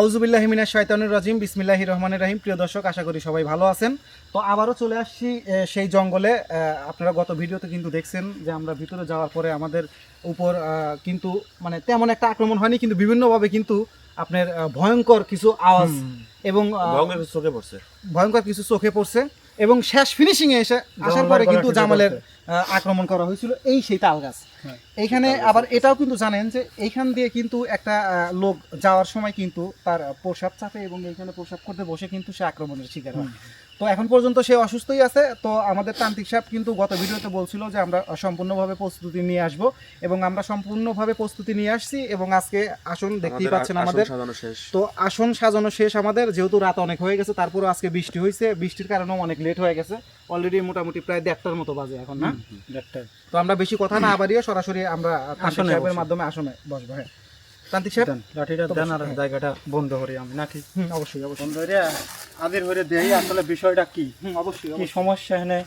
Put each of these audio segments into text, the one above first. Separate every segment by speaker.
Speaker 1: আউজুবিল্লাহ মিনা শয়তানুর রাজিম বিসমিল্লাহি রহমানের রাহিম। প্রিয় দর্শক আশা করি সবাই ভালো আছেন। তো আবারও চলে আসছি সেই জঙ্গলে। আপনারা গত ভিডিওতে কিন্তু দেখছেন যে আমরা ভিতরে যাওয়ার পরে আমাদের উপর কিন্তু মানে তেমন একটা আক্রমণ হয়নি কিন্তু বিভিন্নভাবে কিন্তু আপনার ভয়ঙ্কর কিছু আওয়াজ এবং
Speaker 2: ভয়ঙ্কর কিছু চোখে পড়ছে।
Speaker 1: ভয়ঙ্কর কিছু চোখে পড়ছে। এবং শেষ ফিনিশিং এ এসে আসার পরে কিন্তু জামালের আক্রমণ করা হয়েছিল এই সেই তাল গাছ। এইখানে আবার এটাও কিন্তু জানেন যে এইখান দিয়ে কিন্তু একটা আহ, লোক যাওয়ার সময় কিন্তু তার প্রসাব চাপে এবং এইখানে প্রসাব করতে বসে কিন্তু সে আক্রমণের শিকার হয়। তো এখন পর্যন্ত সে অসুস্থই আছে। তো আমাদের তান্ত্রিক সাহেব কিন্তু গত ভিডিওতে বলছিল যে আমরা সম্পূর্ণভাবে প্রস্তুতি নিয়ে আসব এবং আমরা সম্পূর্ণভাবে প্রস্তুতি নিয়ে আসছি এবং আজকে আসন দেখতেই পাচ্ছেন আমাদের।
Speaker 2: শেষ।
Speaker 1: তো আসন সাজানো শেষ আমাদের যেহেতু রাত অনেক হয়ে গেছে তারপরে আজকে বৃষ্টি হয়েছে। বৃষ্টির কারণেও অনেক লেট হয়ে গেছে। অলরেডি মোটামুটি প্রায় দেড়টার মতো বাজে এখন না? তো আমরা বেশি কথা না বাড়িয়ে সরাসরি আমরা তান্ত্রিক
Speaker 3: আসনে
Speaker 1: সাহেবের মাধ্যমে আসনে বসবো হ্যাঁ। তান্ত্রিক সাহেব
Speaker 3: লাঠিটা দেন আর জায়গাটা বন্ধ করি আমি। নাকি?
Speaker 1: অবশ্যই অবশ্যই।
Speaker 3: বন্ধ করে আদির হয়ে দেই আসলে বিষয়টা কি?
Speaker 1: হুম, অবশ্যই
Speaker 3: কি। সমস্যা এখানে?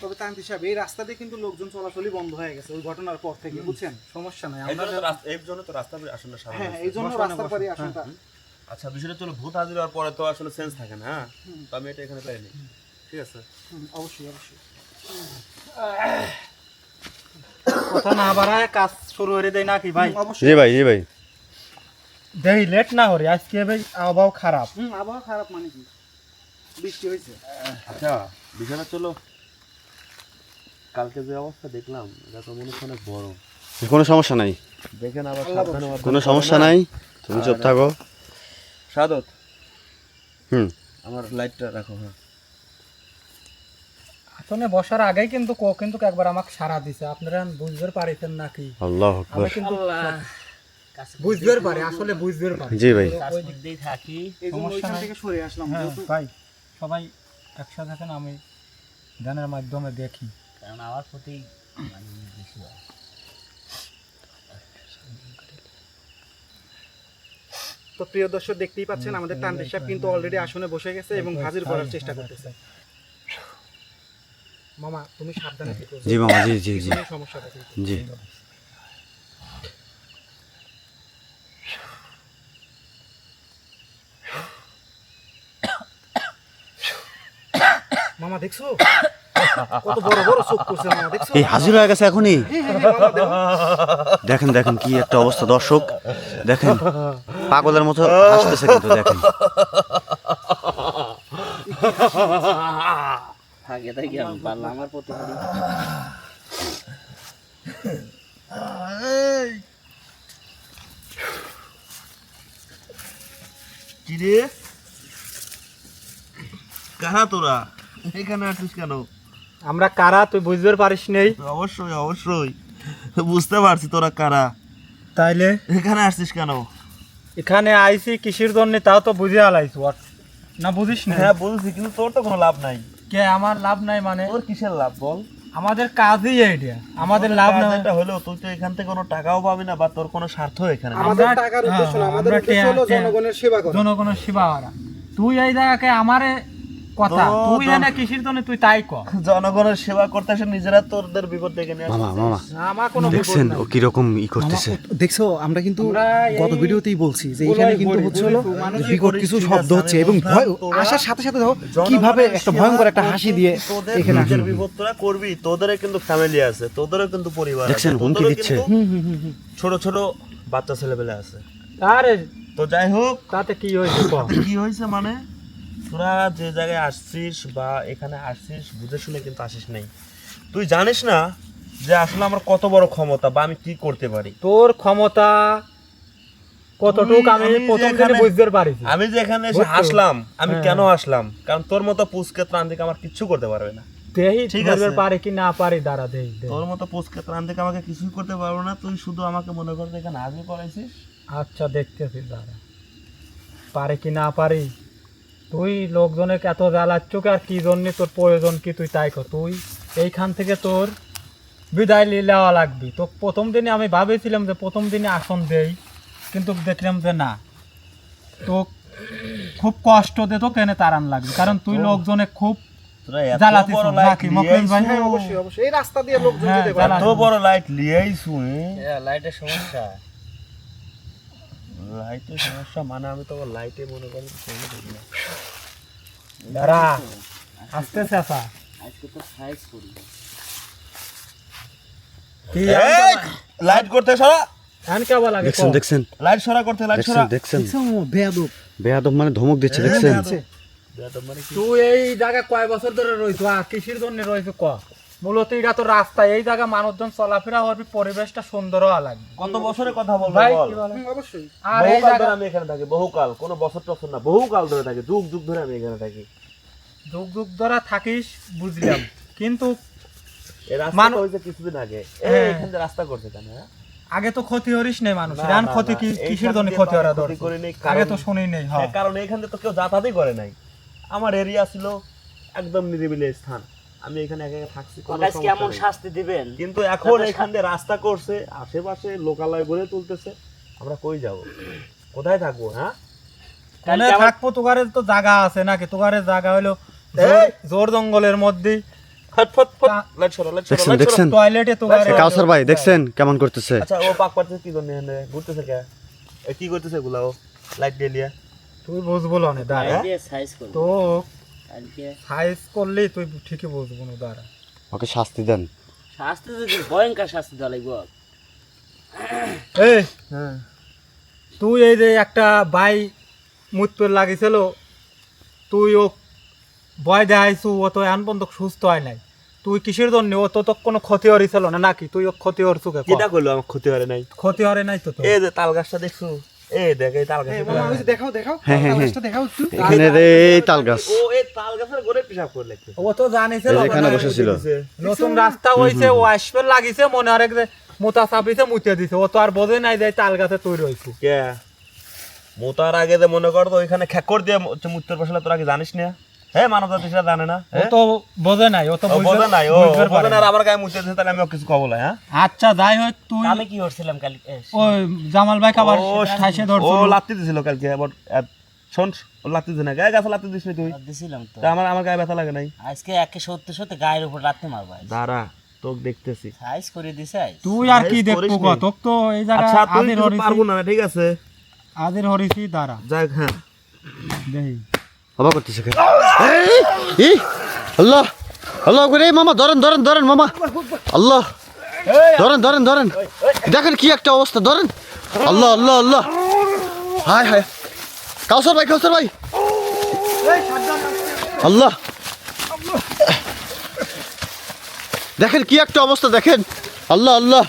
Speaker 1: তবে তান্ত্রিক সাহেব এই রাস্তা দিয়ে কিন্তু লোকজন চলাচলই বন্ধ হয়ে গেছে ওই ঘটনার পর থেকে বুঝছেন?
Speaker 3: সমস্যা নাই আমরা
Speaker 2: জন্য তো রাস্তা- এই জন্য তো রাস্তা আসলে
Speaker 1: হ্যাঁ এই জন্য
Speaker 3: বসো।
Speaker 1: পরে আসনটা
Speaker 2: আচ্ছা বিষয়টা চলো ভূত হাজির হওয়ার পরে তো আসলে সেন্স থাকে না হ্যাঁ? তো আমি এটা এখানে পাইনি। ঠিক আছে?
Speaker 1: অবশ্যই অবশ্যই।
Speaker 3: কথা না বাড়ায় কাজ শুরু করে দেই নাকি ভাই?
Speaker 4: জি ভাই জি ভাই।
Speaker 3: দেই লেট না করি আজকে ভাই আবহাওয়া খারাপ।
Speaker 1: হুম আবহাওয়া খারাপ মানে কি? বৃষ্টি হয়েছে।
Speaker 2: আচ্ছা বিষয়টা চলো। কালকে যে অবস্থা দেখলাম এটা তো মনে হচ্ছে অনেক বড়।
Speaker 4: কোনো সমস্যা নাই।
Speaker 2: দেখেন আবার সাবধানে
Speaker 4: কোনো সমস্যা নাই। তুমি চুপ থাকো।
Speaker 2: সাদত।
Speaker 4: হুম।
Speaker 2: আমার লাইটটা রাখো হ্যাঁ।
Speaker 3: আসলে বসার আগেই কিন্তু কো কিন্তু একবার আমাকে সারা দিছে। আপনারা বুঝতে পারিছেন নাকি?
Speaker 4: আল্লাহ আকবার।
Speaker 3: কিন্তু বুঝতে পারি আসলে বুঝতে পারি।
Speaker 4: জি ভাই।
Speaker 3: ওই দিক দিয়ে থাকি। সমস্যা
Speaker 1: থেকে সরে আসলাম
Speaker 3: হ্যাঁ ভাই সবাই একসাথে থাকেন আমি ধ্যানের মাধ্যমে দেখি।
Speaker 5: কারণ আমার প্রতি মানে।
Speaker 1: তো প্রিয় দর্শক দেখতেই পাচ্ছেন আমাদের তান্ত্রিক সাহেব কিন্তু অলরেডি আসনে বসে গেছে এবং হাজির করার চেষ্টা করতেছে। মামা তুমি সাবধানে থেকো
Speaker 4: জি মামা জি জি জি
Speaker 1: সমস্যা
Speaker 4: জি
Speaker 1: মামা দেখছ কত বড় বড় চোখ করছে মামা দেখছ
Speaker 4: এই হাজির হয়ে গেছে এখনই
Speaker 1: হ্যাঁ, হ্যাঁ, হ্যাঁ।
Speaker 4: দেখেন দেখেন কি একটা অবস্থা দর্শক দেখেন পাগলের মতো হাসতেছে কিন্তু দেখেন
Speaker 5: আগে থেকে আমি পারলাম? আমার প্রতি
Speaker 2: কিরে? কারা তোরা? এখানে আসিস কেন?
Speaker 3: আমরা কারা? তুই বুঝতে পারিস নেই।
Speaker 2: অবশ্যই অবশ্যই। বুঝতে পারছি তোরা কারা।
Speaker 3: তাইলে?
Speaker 2: এখানে আসছিস কেন?
Speaker 3: এখানে আইসি কিসের জন্য তাও তো বুঝে আলাইছ। না বুঝিস না?
Speaker 2: হ্যাঁ বুঝছি কিন্তু তোর তো কোনো লাভ নাই।
Speaker 3: কে আমার লাভ নাই মানে?
Speaker 2: ওর কিসের লাভ বল?
Speaker 3: আমাদের কাজই এটা আমাদের লাভ না
Speaker 2: এটা হলো হলেও তুই তো এখান থেকে কোনো টাকাও পাবি না বা তোর কোনো স্বার্থ এখানে।
Speaker 1: আমাদের টাকার উদ্দেশ্য না
Speaker 3: হ্যাঁ,
Speaker 1: আমাদের উদ্দেশ্য হলো জনগণের সেবা করা।
Speaker 3: জনগণের সেবা করা। তুই এই জায়গাকে আমারে কথা। তুই কিসের জন্য তুই তাই ক
Speaker 2: জনগণের সেবা করতে এসে নিজেরা তোদের বিপদ ডেকে নিয়ে
Speaker 4: মামা মামা
Speaker 3: আমার কোনো
Speaker 4: দেখছেন। ও কীরকম ই করতেছে?
Speaker 1: দেখছ আমরা কিন্তু গত ভিডিওতেই বলছি যে এখানে কিন্তু হচ্ছে হলো বিকট কিছু শব্দ
Speaker 2: আছে,
Speaker 1: হচ্ছে এবং ভয় আসার সাথে সাথে দেখো কীভাবে একটা ভয়ঙ্কর একটা হাসি দিয়ে
Speaker 2: তোদের
Speaker 1: এখানে আসে।
Speaker 2: বিপদ তোরা করবি তোদের কিন্তু ফ্যামিলি আছে তোদেরও কিন্তু পরিবার
Speaker 4: দেখছেন, হুমকি দিচ্ছে।
Speaker 2: ছোট ছোট বাচ্চা ছেলেপেলে আছে।
Speaker 3: আরে
Speaker 2: তো যাই হোক
Speaker 3: তাতে কি হয়েছে ক
Speaker 2: কি হয়েছে মানে? তোরা যে জায়গায় আসছিস বা এখানে আসছিস বুঝে শুনে কিন্তু আসিস নাই। তুই জানিস না যে আসলে আমার কত বড় ক্ষমতা বা আমি কি করতে পারি?
Speaker 3: তোর ক্ষমতা কতটুক আমি প্রথম বুঝতে পারিছি।
Speaker 2: আমি যে এখানে এসে আসলাম আমি
Speaker 3: হ্যাঁ।
Speaker 2: কেন আসলাম? কারণ তোর মতো পুচকে ত্রাণ থেকে আমার কিচ্ছু করতে পারবে না।
Speaker 3: দেহি
Speaker 2: ঠিক আছে।
Speaker 3: পারি কি না পারি দাঁড়া দেহি।
Speaker 2: তোর মতো পুচকে ত্রাণ থেকে আমাকে কিছুই করতে পারবে না তুই শুধু আমাকে মনে কর যে এখানে আগে করাইছিস
Speaker 3: আচ্ছা দেখতেছি দাঁড়া। পারে কি না পারি তুই লোকজনের এত জ্বালাচ্ছ আর কি জন্য তোর প্রয়োজন কি তুই তাই কর? তুই এইখান থেকে তোর বিদায় নেওয়া লাগবি। তো প্রথম দিনে আমি ভাবেছিলাম যে প্রথম দিনে আসন দেই কিন্তু দেখলাম যে না। তো খুব কষ্ট দে তো কেনে তারান লাগবে। কারণ তুই লোকজনে খুব?
Speaker 1: হ্যাঁ অবশ্যই অবশ্যই। এই রাস্তা দিয়ে লোকজন
Speaker 3: হ্যাঁ,
Speaker 2: বড় লাইট লিয়েইছু
Speaker 5: লাইটের সমস্যা।
Speaker 2: লাইটের সমস্যা মানে আমি তো লাইটে মনে করি কোনো দেখি না।
Speaker 3: দাঁড়া আস্তে
Speaker 5: আজকে তো সাইজ করি।
Speaker 2: লাইট করতে সরা।
Speaker 4: দেখছেন দেখছেন।
Speaker 2: লাইট সরা করতে লাইট
Speaker 4: দেখছেন
Speaker 2: সরা।
Speaker 4: দেখছেন।
Speaker 1: বেয়াদব।
Speaker 4: বেয়াদব মানে ধমক দিচ্ছে দেখছেন।
Speaker 2: মানে
Speaker 3: তুই এই কয় বছর ধরে কিসের জন্য রয়েছো ক? মূলত এটা তো রাস্তা এই জায়গা মানুষজন চলাফেরা করবি পরিবেশটা সুন্দর হওয়া লাগবে।
Speaker 2: কত বছরের কথা বলব
Speaker 3: ভাই কি বলে?
Speaker 1: অবশ্যই।
Speaker 3: আর এই জায়গা
Speaker 2: আমি এখানে থাকি বহুকাল কোনো বছর টছর না বহুকাল ধরে থাকি যুগ যুগ ধরে আমি এখানে থাকি।
Speaker 3: যুগ যুগ ধরে থাকিস বুঝলাম। কিন্তু
Speaker 2: এই রাস্তা হয়েছে কিছুদিন আগে। এই
Speaker 3: হ্যাঁ।
Speaker 2: এখান থেকে রাস্তা করছে কেন হ্যাঁ?
Speaker 3: আগে তো ক্ষতি হরিস নেই মানুষ রান ক্ষতি কি কিসের জন্য ক্ষতি হরা দরকার আগে তো শুনি নেই হ্যাঁ
Speaker 2: কারণ এখান তো কেউ যাতায়াতই করে নাই। আমার এরিয়া ছিল একদম নিরিবিলি স্থান। আমি এখানে একা একা থাকছি কোনো নেই।
Speaker 5: শাস্তি দিবেন?
Speaker 2: কিন্তু এখন এখান দিয়ে রাস্তা করছে আশেপাশে লোকালয় গড়ে তুলতেছে। আমরা কই যাব? কোথায় থাকব হ্যাঁ?
Speaker 5: আমার-
Speaker 3: থাকব? তোকারে তো জায়গা আছে নাকি? তোকারে জায়গা হলো
Speaker 2: এই!
Speaker 3: জোর জঙ্গলের মধ্যে। তা-
Speaker 4: কাউসার ভাই দেখছেন কেমন করতেছে?
Speaker 2: আচ্ছা ও পাক কি জন্য ঘুরতেছে কে? কি করতেছে ও? লাইট দিয়ে
Speaker 3: বুঝব না
Speaker 5: সাইজ
Speaker 3: করলে তুই ঠিকই বুঝব না দাঁড়া।
Speaker 4: ওকে শাস্তি দেন।
Speaker 5: শাস্তি যদি ভয়ঙ্কর শাস্তি দেওয়া লাগবে।
Speaker 3: এই তুই এই যে একটা বাই মুতপের লাগিছিল তুই ও ভয় দেখাইছু ও তো এখন পর্যন্ত সুস্থ হয় নাই। তুই কিসের জন্য? ও তো তোর কোনো ক্ষতি হরিছিল না নাকি? তুই ও ক্ষতি হরছু?
Speaker 2: কিটা করল আমার ক্ষতি হরে নাই।
Speaker 3: ক্ষতি হরে নাই তো
Speaker 2: এই যে তাল গাছটা দেখছ? এই দেখ এই তাল
Speaker 1: এই
Speaker 2: গাছটা
Speaker 1: মামা ওই যে দেখাও দেখাও।
Speaker 4: হ্যাঁ, হ্যাঁ, হ্যাঁ।
Speaker 1: দেখাও একটু।
Speaker 4: এখানে রে তাল গাছ।
Speaker 2: ও এই তাল গাছের গোড়ে পিসাব করে
Speaker 3: ও তো জানিছিল
Speaker 4: এখানে বসেছিল।
Speaker 3: নতুন রাস্তা হইছে ও আসবে লাগিছে মনে হয় যে মোতা চাপিছে মুতে দিছে। ও তো আর বোঝে নাই যে তাল গাছে তৈরি হয়েছে
Speaker 2: কে? মোতার আগে যে মনে কর তো ওইখানে খেকর দিয়ে মুতার মুত্তর বসলে তোরা কি জানিস না? হ্যাঁ মানব জাতি সেটা জানে না
Speaker 3: ও? তো বোঝে নাই ও তো
Speaker 2: বোঝে নাই ও বোঝে না আমার গায়ে মুতে দিছে তাহলে আমি কিছু কব না
Speaker 3: আচ্ছা যাই হোক তুই
Speaker 5: আমি কি করছিলাম কালকে
Speaker 3: ওই জামাল ভাই খাবার
Speaker 2: ও
Speaker 3: ঠাইসে
Speaker 2: ও লাত্তি দিছিল কালকে আবার শোন লাত্তি দিছে না গায়ে গাছে লাত্তি দিস তুই?
Speaker 5: দিছিলাম তো।
Speaker 2: আমার আমার গায়ে ব্যথা লাগে নাই।
Speaker 5: আজকে একে সত্যি সত্যি গায়ের উপর রাখতে মারবা
Speaker 2: দাঁড়া তোকে দেখতেছি।
Speaker 5: সাইজ করে দিছে
Speaker 3: তুই আর কি দেখব গো তোক তো এই জায়গা
Speaker 2: আচ্ছা তুই পারব না ঠিক আছে।
Speaker 3: আদির হরিছি দাঁড়া।
Speaker 2: যাক হ্যাঁ।
Speaker 4: অবাক করতেছে? এই, আল্লাহ আল্লাহ করে মামা ধরেন ধরেন ধরেন মামা। আল্লাহ ধরেন ধরেন ধরেন। দেখেন কি একটা অবস্থা ধরেন। আল্লাহ আল্লাহ আল্লাহ। হায় হায়। কাউসার ভাই কাউসার ভাই। আল্লাহ। দেখেন কি একটা অবস্থা দেখেন। আল্লাহ আল্লাহ।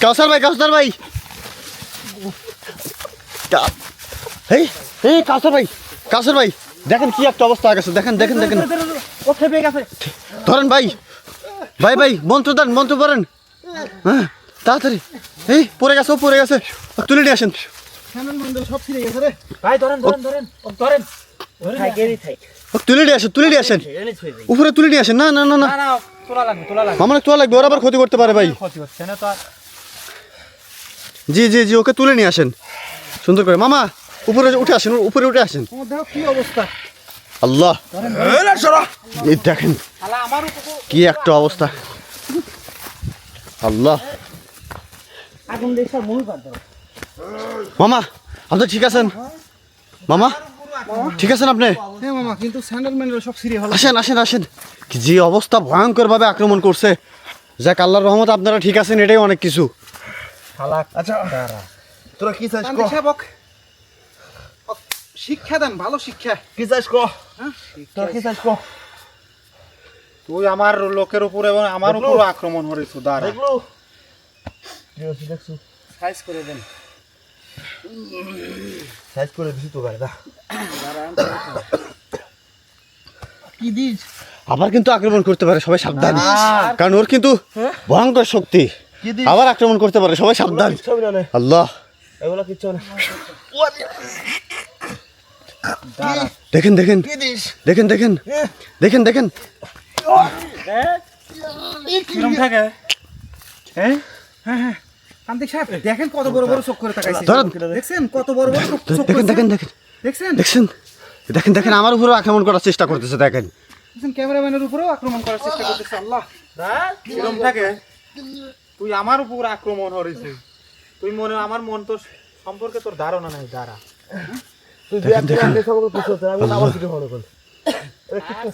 Speaker 4: কাউসার ভাই কাউসার ভাই। এই এই কাউসার ভাই। কাউসার ভাই দেখেন কি একটা অবস্থা গেছে। দেখেন দেখেন দেখেন।
Speaker 3: ও খেপে গেছে।
Speaker 4: ধরেন ভাই ভাই ভাই মন্ত্র দেন মন্ত্র পড়েন। হ্যাঁ তাড়াতাড়ি। এই পড়ে গেছে ও পড়ে গেছে। ও তুলে নিয়ে আসেন।
Speaker 1: সব ছিঁড়ে গেছে রে।
Speaker 3: ভাই ধরেন ধরেন ধরেন ও ধরেন।
Speaker 5: থাকেরই থাক
Speaker 4: ও তুলে নিয়ে আসেন তুলে নিয়ে আসেন। উপরে তুলে নিয়ে আসেন। না না না না।
Speaker 3: লাগবে
Speaker 4: আমার তোলা লাগবে ওর আবার ক্ষতি করতে পারে ভাই। জি জি জি ওকে তুলে নিয়ে আসেন। সুন্দর করে। মামা উপরে উঠে আসেন উপরে উঠে আসেন।
Speaker 1: কি অবস্থা।
Speaker 4: আল্লাহ। এই দেখেন কি একটা অবস্থা। আল্লাহ। মামা আপনি ঠিক আছেন? মামা ঠিক আছেন আপনি?
Speaker 1: হ্যাঁ মামা কিন্তু স্যান্ডেল ম্যান্ডেল সব ছিঁড়ে ভালো
Speaker 4: আসেন আসেন আসেন। যে অবস্থা ভয়ঙ্কর ভাবে আক্রমণ করছে। যাক আল্লাহর রহমত আপনারা ঠিক আছেন এটাই অনেক কিছু।
Speaker 2: আচ্ছা তোরা কি চাস
Speaker 1: তান্ত্রিক সাহেব ওক, ওক, শিক্ষা দেন ভালো শিক্ষা।
Speaker 2: কি চাস ক?
Speaker 1: হ্যাঁ?
Speaker 2: কি চাস ক?
Speaker 3: তুই আমার লোকের উপর এবং আমার উপর আক্রমণ হরিস দাঁড়া।
Speaker 2: দেখল। দেখছ দেখছ?
Speaker 5: সাইজ করে দেন।
Speaker 2: সাইজ করে দিছি তো গাড়ি
Speaker 1: কি দিস?
Speaker 4: আবার কিন্তু আক্রমণ করতে পারে সবাই সাবধান। কারণ ওর কিন্তু ভয়ঙ্কর শক্তি। আবার আক্রমণ করতে পারে সবাই সাবধান। আল্লাহ।
Speaker 2: এগুলো কিচ্ছু না।
Speaker 4: দেখেন দেখেন। দেখেন দেখেন। দেখেন দেখেন।
Speaker 3: কিরম থাকে? হ্যাঁ
Speaker 1: সাহেব দেখেন কত বড় বড় চোখ করে তাকাইছে। দেখছেন কত বড় বড় চোখ
Speaker 4: দেখেন দেখেন দেখেন।
Speaker 1: দেখছেন?
Speaker 4: দেখছেন? দেখেন দেখেন আমার উপরে আক্রমণ করার চেষ্টা করতেছে দেখেন।
Speaker 1: ক্যামেরাম্যানের উপরেও আক্রমণ করার চেষ্টা করতেছে আল্লাহ।
Speaker 3: এরকম থাকে? তুই আমার উপর আক্রমণ হয়েছে তুই মনে আমার মন তোর সম্পর্কে তোর ধারণা নাই দাঁড়া।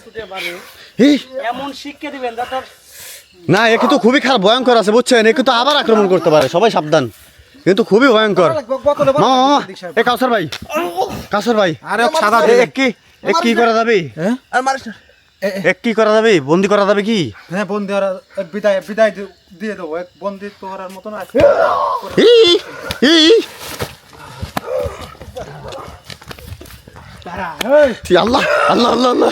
Speaker 5: ছুটে পারে
Speaker 4: এই
Speaker 5: এমন শিক্ষা দিবেন যা
Speaker 4: না এ কিন্তু খুবই খারাপ ভয়ঙ্কর আছে বুঝছেন? এ কিন্তু আবার আক্রমণ করতে পারে সবাই সাবধান। কিন্তু খুবই ভয়ঙ্কর।
Speaker 1: বোতলে ভরা
Speaker 4: মামা মামা এ কাউসার ভাই কাউসার ভাই
Speaker 1: আরে সাদা
Speaker 4: এক কি এক কি করা যাবে?
Speaker 2: আর মারিস
Speaker 4: এক কি করা যাবে? বন্দি করা যাবে কি?
Speaker 1: হ্যাঁ বন্দি এক বিদায় বিদায় দিয়ে দেবো। এক বন্দি তো মতন আছে।
Speaker 4: এই এই ঠিক, আল্লাহ আল্লাহ আল্লাহ আল্লাহ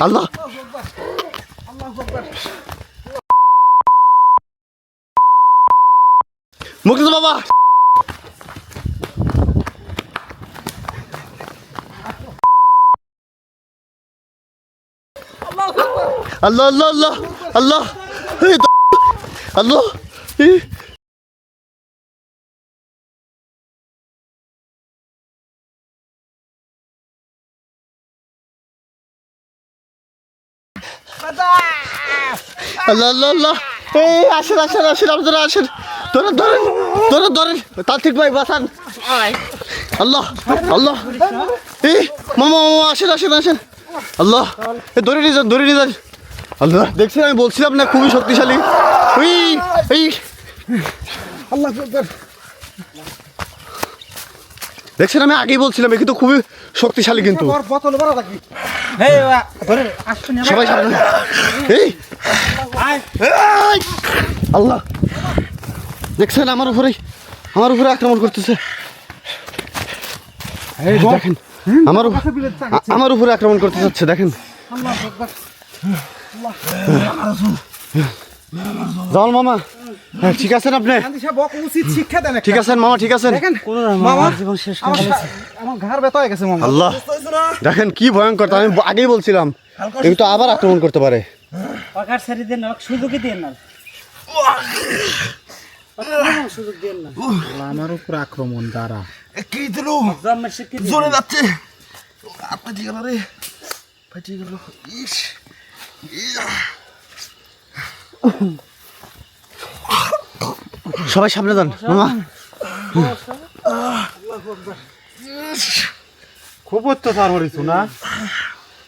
Speaker 4: আল্লাহ মুকেশ বাবা আল্লাহ আল্লাহ আল্লাহ আল্লাহ আল্লাহ আল্লাহ এই আসেন আসেন আসেন আপনারা আসেন। ধরেন ধরেন ধরেন ধরেন। তান্ত্রিক ভাই বাঁচান। আল্লাহ আল্লাহ। এই মামা মামা আসেন আসেন আসেন। আল্লাহ। এই ধরে নিয়ে যান ধরে নিয়ে যান। আল্লাহ দেখছেন আমি বলছিলাম না খুবই শক্তিশালী। ওই এই।
Speaker 1: আল্লাহ আকবার।
Speaker 4: দেখছেন আমি আগেই বলছিলাম এ কিন্তু খুবই শক্তিশালী কিন্তু। সবাই সাবধান এই! আল্লাহ। দেখছেন আমার উপরে আমার উপরে আক্রমণ করতেছে। দেখেন আমার আমার উপরে আক্রমণ করতে চাচ্ছে দেখেন। জামাল মামা। হ্যাঁ ঠিক আছেন আপনি। ঠিক আছেন মামা ঠিক আছেন?
Speaker 1: হয়ে
Speaker 4: আল্লাহ। দেখেন কি ভয়ঙ্কর আমি আগেই বলছিলাম। কিন্তু আবার আক্রমণ করতে পারে।
Speaker 3: আমার উপর আক্রমণ দ্বারা
Speaker 2: কি দিল? জ্বলে যাচ্ছে। আপনার ঠিক রে? ভাই ঠিক ইস। ইয়া।
Speaker 4: সবাই সামনে যান মামা।
Speaker 3: খুব অত্যাচার করিস না।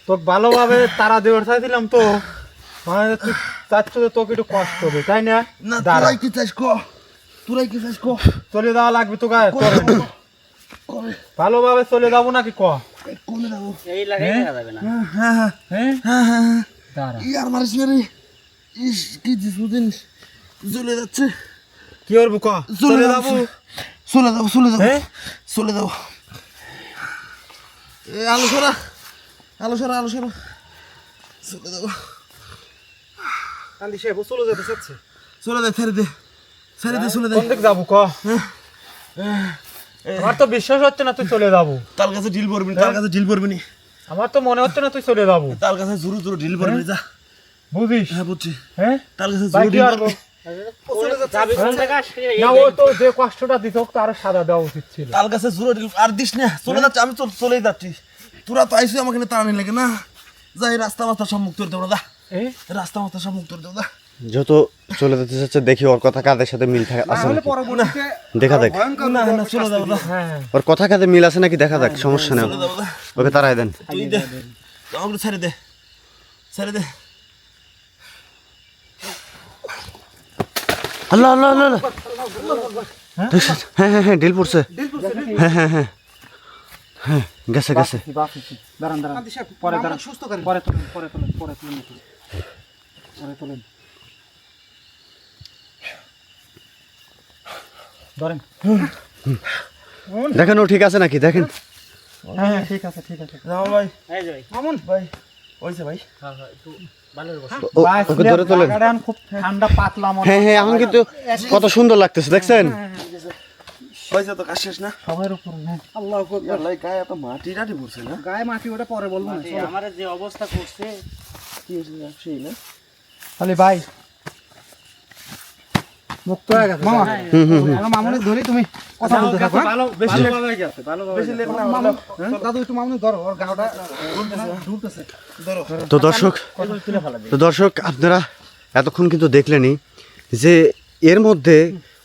Speaker 3: তোকে ভালোভাবে তারা দেওয়ার চাইছিলাম তো। মানে তুই চাচ্ছ যে তোকে একটু কষ্ট হবে তাই না?
Speaker 2: তোরাই কি চাস ক? তোরাই কি চাস ক?
Speaker 3: চলে যাওয়া লাগবে তো গায়ে ভালোভাবে চলে যাব নাকি ক?
Speaker 2: কমে যাব।
Speaker 5: এই লাগাই যাবে না
Speaker 2: হ্যাঁ? হ্যাঁ
Speaker 3: হ্যাঁ
Speaker 2: হ্যাঁ। হ্যাঁ হ্যাঁ
Speaker 3: দাঁড়া।
Speaker 2: ইয়ার মারিস রে। ইস কি কিছুদিন জ্বলে যাচ্ছে।
Speaker 3: কি করব ক? চলে যাব।
Speaker 2: চলে যাব চলে যাব।
Speaker 3: হ্যাঁ?
Speaker 2: চলে যাব। এ আলো সরা। আলো সরা আলো সরা। চলে যাব।
Speaker 1: গান্ধী সাহেব চলে যেতে চাচ্ছে।
Speaker 2: চলে দে ছেড়ে দে। ছেড়ে দে চলে দে।
Speaker 3: কোন দিক যাব ক? আমার তো বিশ্বাস হচ্ছে না তুই চলে যাব।
Speaker 2: তার কাছে ঢিল পড়বি না, তার কাছে ঢিল পড়বি
Speaker 3: আমার তো মনে হচ্ছে না তুই চলে যাব।
Speaker 2: তার কাছে জোরু জোরু ঢিল পড়বি যা।
Speaker 3: বুঝিস?
Speaker 2: হ্যাঁ বুঝছি।
Speaker 3: হ্যাঁ?
Speaker 2: তার কাছে জোরু
Speaker 3: না। ও তো যে কষ্টটা দিত ওকে আরও সাদা দেওয়া উচিত ছিল।
Speaker 2: তার কাছে জোরু আর দিস না চলে যাচ্ছে আমি চল চলেই যাচ্ছি। তোরা তো আইসি আমাকে তাড়ানি লাগে না। যা এই রাস্তা মাস্তা সব মুক্ত করে দেবো না রাস্তা মাস্তা সব মুক্ত করে দেবো যা।
Speaker 4: যেহেতু চলে যেতে চাচ্ছে দেখি ওর কথা কাদের সাথে মিল থাকে আছে দেখা দেখ।
Speaker 2: না না চলে যাব যা।
Speaker 3: হ্যাঁ।
Speaker 4: ওর কথা কাদের মিল আছে নাকি দেখা যাক সমস্যা নেই। ওকে তারাই দেন।
Speaker 2: দে। আমাকে ছেড়ে দে। ছেড়ে দে।
Speaker 4: আল্লাহ আল্লাহ আল্লাহ আল্লাহ। দেখছেন? হ্যাঁ হ্যাঁ হ্যাঁ ডিল পড়ছে। হ্যাঁ হ্যাঁ হ্যাঁ। হ্যাঁ গেছে গেছে।
Speaker 5: দাঁড়ান দাঁড়ান।
Speaker 1: পরে দাঁড়ান। সুস্থ করেন
Speaker 5: পরে তুলেন পরে তুলেন পরে তুলেন একটু। পরে তুলেন। ধরেন।
Speaker 4: দেখেন ও ঠিক আছে নাকি? দেখেন।
Speaker 3: হ্যাঁ ঠিক আছে ঠিক আছে।
Speaker 2: ভাই।
Speaker 5: এই যে ভাই।
Speaker 1: মামুন
Speaker 2: ভাই ওইছে ভাই।
Speaker 5: হ্যাঁ হ্যাঁ
Speaker 4: ওকে ধরে তোলেন
Speaker 3: ঠান্ডা পাতলা মনে
Speaker 4: হ্যাঁ হ্যাঁ এখন কিন্তু কত সুন্দর লাগতেছে দেখছেন?
Speaker 2: হয়েছে তো কাজ শেষ না?
Speaker 3: সবার উপর হ্যাঁ।
Speaker 1: আল্লাহ
Speaker 2: আল্লাহ গায়ে এত মাটি টাটি পড়ছে না?
Speaker 1: গায়ে মাটি ওটা পরে বলব
Speaker 5: আমার যে অবস্থা করছে
Speaker 2: কি হয়েছে? সেই না?
Speaker 3: তাহলে ভাই মুক্ত হয়ে গেছে
Speaker 1: মামা।
Speaker 4: হুম হুম
Speaker 1: মামুনি ধরি তুমি কথা বলতে থাকো হ্যাঁ?
Speaker 3: ভালো ভালোভাবে গেছে ভালোভাবে
Speaker 2: বেশি লেট না
Speaker 1: মামু, হ্যাঁ? দাদু একটু মামুনি ধরো ওর গাওটা ঢুলতেছে। ধরো।
Speaker 4: তো দর্শক তো দর্শক আপনারা এতক্ষণ কিন্তু দেখলেনই যে এর মধ্যে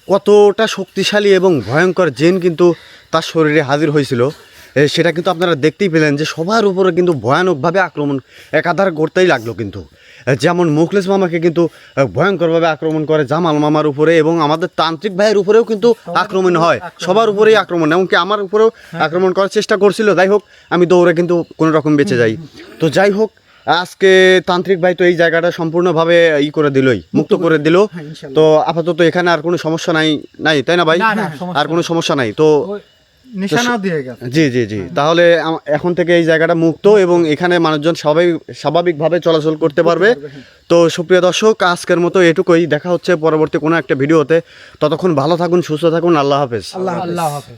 Speaker 4: কতটা শক্তিশালী এবং ভয়ঙ্কর জেন কিন্তু তার শরীরে হাজির হয়েছিল। সেটা কিন্তু আপনারা দেখতেই পেলেন যে সবার উপরে কিন্তু ভয়ানকভাবে আক্রমণ একাধার করতেই লাগল কিন্তু। যেমন মুখলেস মামাকে কিন্তু ভয়ঙ্করভাবে আক্রমণ করে জামাল মামার উপরে এবং আমাদের তান্ত্রিক ভাইয়ের উপরেও কিন্তু আক্রমণ হয়। সবার উপরেই আক্রমণ এমনকি আমার উপরেও আক্রমণ করার চেষ্টা করছিল। যাই হোক আমি দৌড়ে কিন্তু কোনো রকম বেঁচে যাই। তো যাই হোক আজকে তান্ত্রিক ভাই তো এই জায়গাটা সম্পূর্ণভাবে ই করে দিলই মুক্ত করে দিল। তো আপাতত এখানে আর কোনো সমস্যা নাই নাই তাই না ভাই?
Speaker 3: সমস্যা
Speaker 4: আর কোনো সমস্যা নাই। তো জি জি জি। তাহলে এখন থেকে এই জায়গাটা মুক্ত এবং এখানে মানুষজন স্বাভাবিক স্বাভাবিকভাবে চলাচল করতে পারবে। তো সুপ্রিয় দর্শক আজকের মতো এটুকুই। দেখা হচ্ছে পরবর্তী কোনো একটা ভিডিওতে। ততক্ষণ ভালো থাকুন সুস্থ থাকুন। আল্লাহ হাফেজ
Speaker 1: আল্লাহ হাফেজ।
Speaker 3: আল্লাহ হাফেজ।